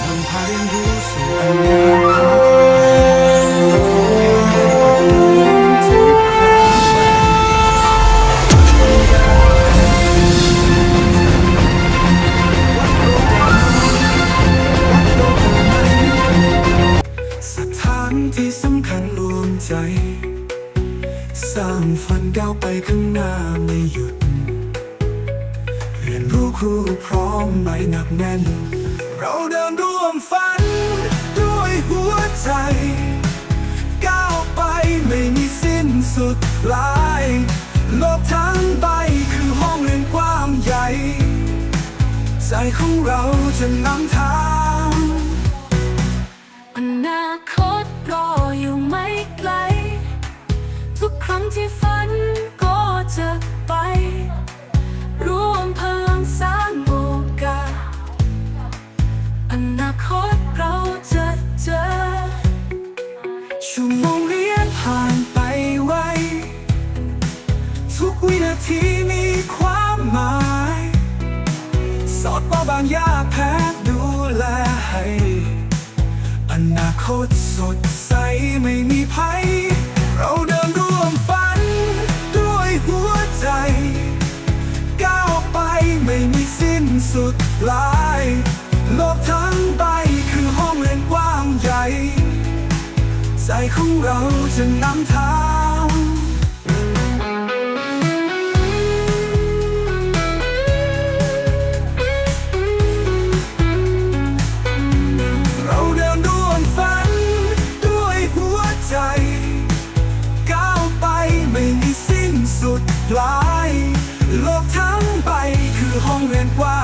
นำพาเรียนรู้สู่อนาคตให้ไกลกว่าเดิมทุกครั้งสถานที่สำคัญรวมใจ สร้างฝันก้าวไปข้างหน้าไม่หยุด เรียนรู้ครูพร้อมไม่หนักแน่น เราเดินร่วมฝัน ด้วยหัวใจ ก้าวไปไม่มีสิ้นสุดลายโลกทั้งใบคือห้องเรียนกว้างใหญ่ ใจของเราจะนำทาง วินาทีมีความหมาย สอดว่าบางยาแพ้ดูแลให้ อนาคตสดใสไม่มีภัย เราเดินร่วมฝัน ด้วยหัวใจ ก้าวไปไม่มีสิ้นสุดปลาย โลกทั้งใบคือห้องเรียนกว้างใหญ่ ใจของเราจะนำทาง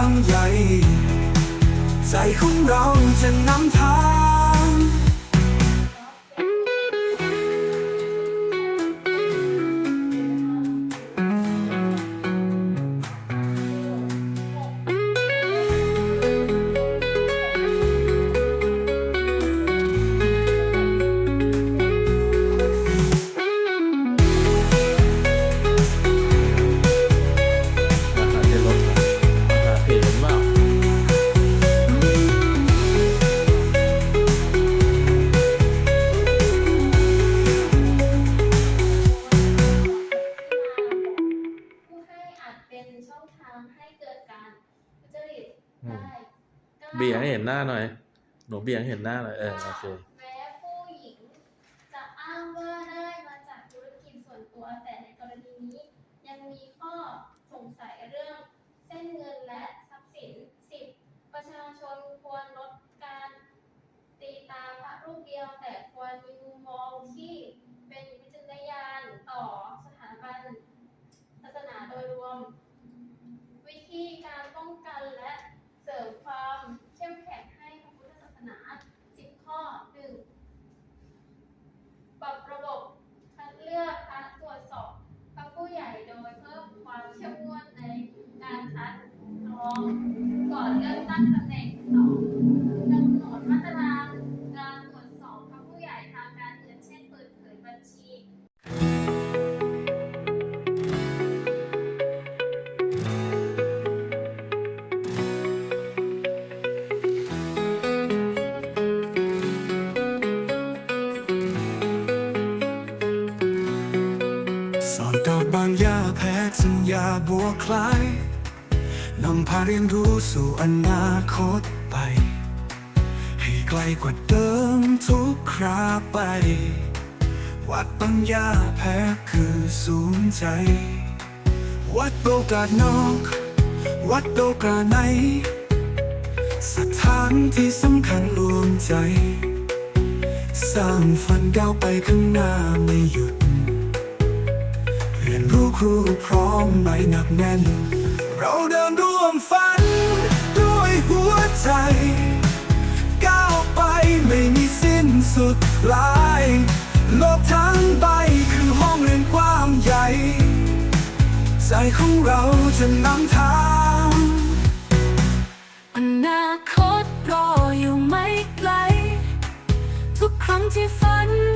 างใหญ่ ใจของเราจะนำทาง เบี่ยงให้เห็นหน้าหน่อย หนูเบี่ยงให้เห็นหน้าหน่อย เออโอเค ญชีสอนดอกบางหญ้าแพ้สัญญาบัวคล้ายนำพาเรียนรู้สู่อนาคตไป ให้ไกลกว่าเดิมทุกคราไป วัดบางหญ้าแพ้คือศูนย์ใจ วัดโอกาสนอก วัดโอกาสใน สถานที่สำคัญรวมใจ สร้างฝันก้าวไปข้างหน้าไม่หยุด เรียนรู้ครูพร้อมไม่หนักแน่น เราเดินร่วมฝัน ด้วยหัวใจก้าวไปไม่มีสิ้นสุดลาย ของเราจะนำทางอนาคตรออยู่ไม่ไกล ทุกครั้งที่ฝัน